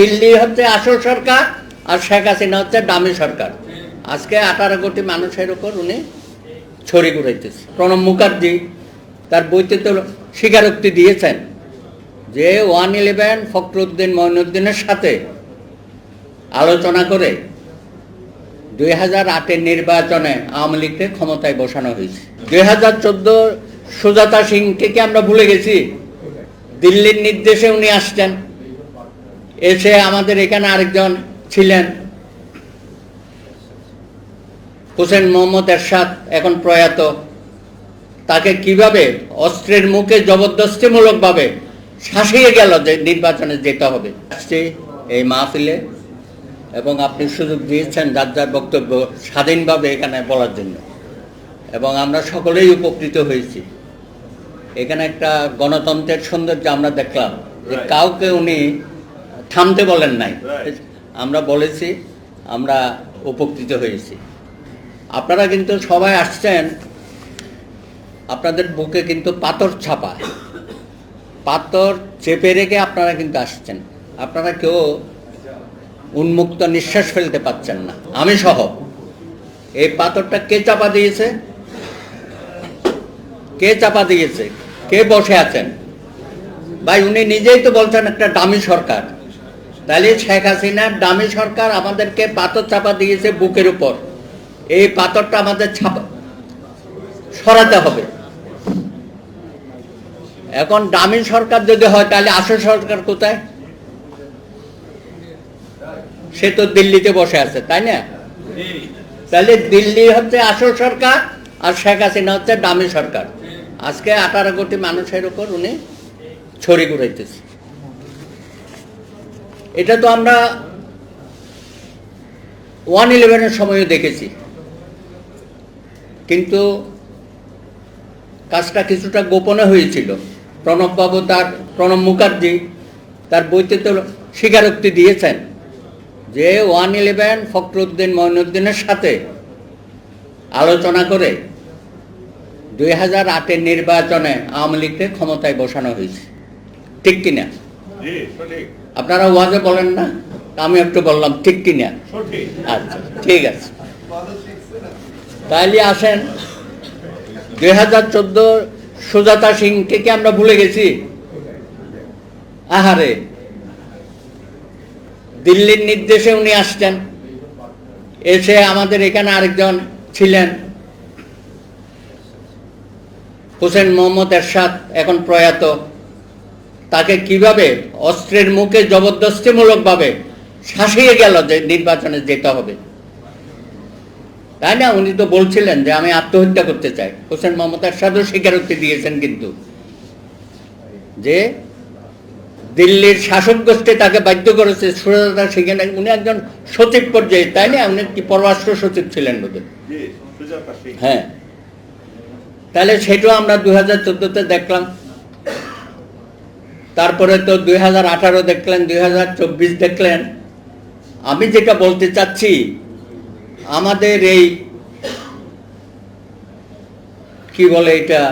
দিল্লি হচ্ছে আসল সরকার আর শেখ হাসিনা হচ্ছে দামি সরকার। আজকে আঠারো কোটি মানুষের উপর উনি ছড়ি ঘুরাইতেছে। প্রণব মুখার্জি তার বইতে তো স্বীকারোক্তি দিয়েছেন যে ওয়ান ইলেভেন ফখরুদ্দিন মঈনুদ্দিনের সাথে আলোচনা করে দুই হাজার আটের নির্বাচনে আওয়ামী লীগকে ক্ষমতায় বসানো হয়েছে। দুই হাজার চোদ্দ সুজাতা সিংকে কি আমরা ভুলে গেছি? দিল্লির নির্দেশে উনি আসছেন। এসে আমাদের এখানে আরেকজন ছিলেন। হোসেন মোহাম্মদ এরশাদ এখন প্রয়াত। তাকে কীভাবে অস্ত্রের মুখে জবরদস্তিমূলকভাবে শাসিয়ে গেল যে নির্বাচনে যেতে হবে? আসছে এই মাহফিলে এবং আপনি সুযোগ দিয়েছেন যার যার বক্তব্য স্বাধীনভাবে এখানে বলার জন্য। এবং আমরা সকলেই উপকৃত হয়েছি। এখানে একটা গণতন্ত্রের সৌন্দর্য আমরা দেখলাম যে কাউকে উনি থামতে বলেন নাই। আমরা বলেছি আমরা উপকৃত হয়েছি। আপনারা কিন্তু সবাই আসছেন আপনাদের বুকে কিন্তু পাথর ছাপা। পাথর চেপে রেখে আপনারা কিন্তু আসছেন। আপনারা কেউ উন্মুক্ত নিঃশ্বাস ফেলতে পাচ্ছেন না। আমি সহ। এই পাথরটা কে চাপা দিয়েছে? কে চাপা দিয়েছে? কে বসে আছেন? ভাই উনি নিজেই তো বলছেন একটা দামি সরকার। তাহলে শেখ হাসিনার দামি সরকার আমাদেরকে পাথর চাপা দিয়েছে বুকের উপর। এই পাথরটা আমাদের ছাপা, সরাতে হবে। এখন দামি সরকার যদি হয়, তাহলে আসল সরকার কোথায়? সে তো দিল্লিতে বসে আছে, তাই না? তাহলে দিল্লি হচ্ছে আসল সরকার আর শেখ হাসিনা হচ্ছে দামি সরকার। আজকে আঠারো কোটি মানুষের উপর উনি ছড়ি ঘুরাইতেছে। এটা তো আমরা ওয়ান ইলেভেনের সময়ও দেখেছি। কিন্তু কাজটা কিছুটা গোপনে হয়েছিল। প্রণববাবু তার, প্রণব মুখার্জি তার বইতে তো স্বীকারোক্তি দিয়েছেন যে ওয়ান ইলেভেন ফখরুদ্দিন মঈনুদ্দিনের সাথে আলোচনা করে দুই হাজার আটের নির্বাচনে আওয়ামী লীগকে ক্ষমতায় বসানো হয়েছে। ঠিক কিনা? আপনারা ওয়াজে বলেন না আমি একটু বললাম ঠিক কিনা? আচ্ছা ঠিক আছে। তাইলে আসেন। দুই হাজার চোদ্দ সুজাতা সিংকে কি আমরা ভুলে গেছি? আহারে। দিল্লির নির্দেশে উনি আসছেন এসে আমাদের এখানে আরেকজন ছিলেন। হোসেন মোহাম্মদ এরশাদ এখন প্রয়াত। তাকে কীভাবে অস্ত্রের মুখে জবরদস্তিমূলকভাবে শাসিয়ে গেল যে নির্বাচনে যেতে হবে। তাই না? উনি তো বলছিলেন যে আমি আত্মহত্যা করতে চাই। হোসেন মোহাম্মদ এরশাদও স্বীকারোক্তি দিয়েছেন কিন্তু। যে দিল্লির শাসক গোষ্ঠী তাকে বাধ্য করেছে সুরতা সেখানে উনি একজন সচিব পর্যায়ে তাই না? উনি কি পররাষ্ট্র সচিব ছিলেন বোধহয়? হ্যাঁ। তাহলে সেটাও আমরা দুই হাজার চোদ্দোতে দেখলাম। তারপরে তো দুই হাজার আঠারো দেখলেন, দুই হাজার চব্বিশ দেখলেন। আমি যেটা বলতে চাচ্ছি, আমাদের এই, কি বলে এটা?